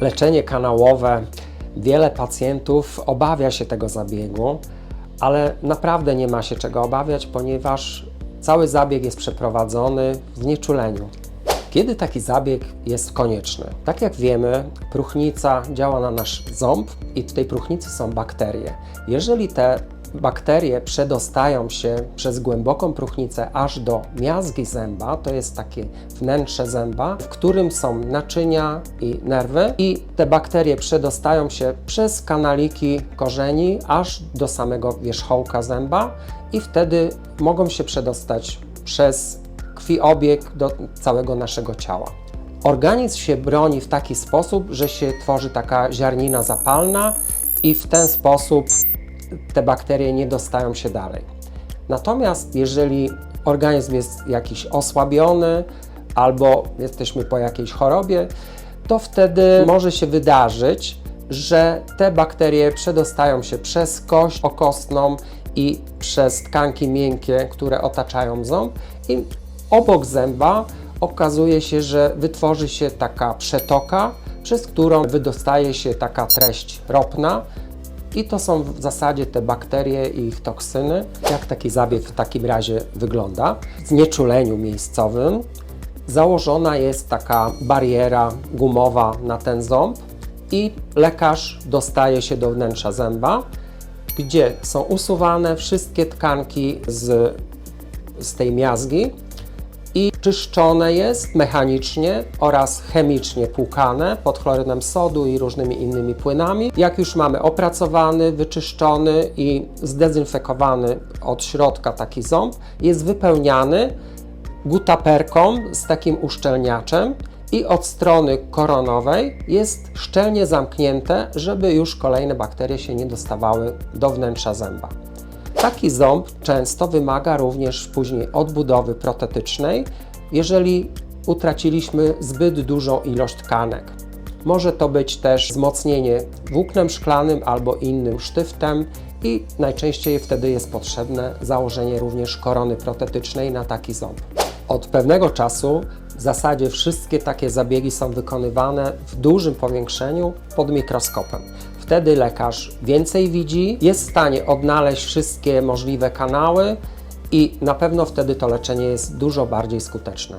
leczenie kanałowe. Wiele pacjentów obawia się tego zabiegu, ale naprawdę nie ma się czego obawiać, ponieważ cały zabieg jest przeprowadzony w znieczuleniu. Kiedy taki zabieg jest konieczny? Tak jak wiemy, próchnica działa na nasz ząb i w tej próchnicy są bakterie. Jeżeli te bakterie przedostają się przez głęboką próchnicę aż do miazgi zęba, to jest takie wnętrze zęba, w którym są naczynia i nerwy, i te bakterie przedostają się przez kanaliki korzeni aż do samego wierzchołka zęba, i wtedy mogą się przedostać przez krwiobieg do całego naszego ciała. Organizm się broni w taki sposób, że się tworzy taka ziarnina zapalna i w ten sposób te bakterie nie dostają się dalej. Natomiast jeżeli organizm jest jakiś osłabiony albo jesteśmy po jakiejś chorobie, to wtedy może się wydarzyć, że te bakterie przedostają się przez kość okostną i przez tkanki miękkie, które otaczają ząb i obok zęba okazuje się, że wytworzy się taka przetoka, przez którą wydostaje się taka treść ropna, i to są w zasadzie te bakterie i ich toksyny. Jak taki zabieg w takim razie wygląda? W znieczuleniu miejscowym założona jest taka bariera gumowa na ten ząb i lekarz dostaje się do wnętrza zęba, gdzie są usuwane wszystkie tkanki z, z tej miazgi i czyszczone jest mechanicznie oraz chemicznie płukane pod chlorynem sodu i różnymi innymi płynami. Jak już mamy opracowany, wyczyszczony i zdezynfekowany od środka taki ząb, jest wypełniany gutaperką z takim uszczelniaczem i od strony koronowej jest szczelnie zamknięte, żeby już kolejne bakterie się nie dostawały do wnętrza zęba. Taki ząb często wymaga również później odbudowy protetycznej, jeżeli utraciliśmy zbyt dużą ilość tkanek. Może to być też wzmocnienie włóknem szklanym albo innym sztywtem i najczęściej wtedy jest potrzebne założenie również korony protetycznej na taki ząb. Od pewnego czasu w zasadzie wszystkie takie zabiegi są wykonywane w dużym powiększeniu pod mikroskopem. Wtedy lekarz więcej widzi, jest w stanie odnaleźć wszystkie możliwe kanały i na pewno wtedy to leczenie jest dużo bardziej skuteczne.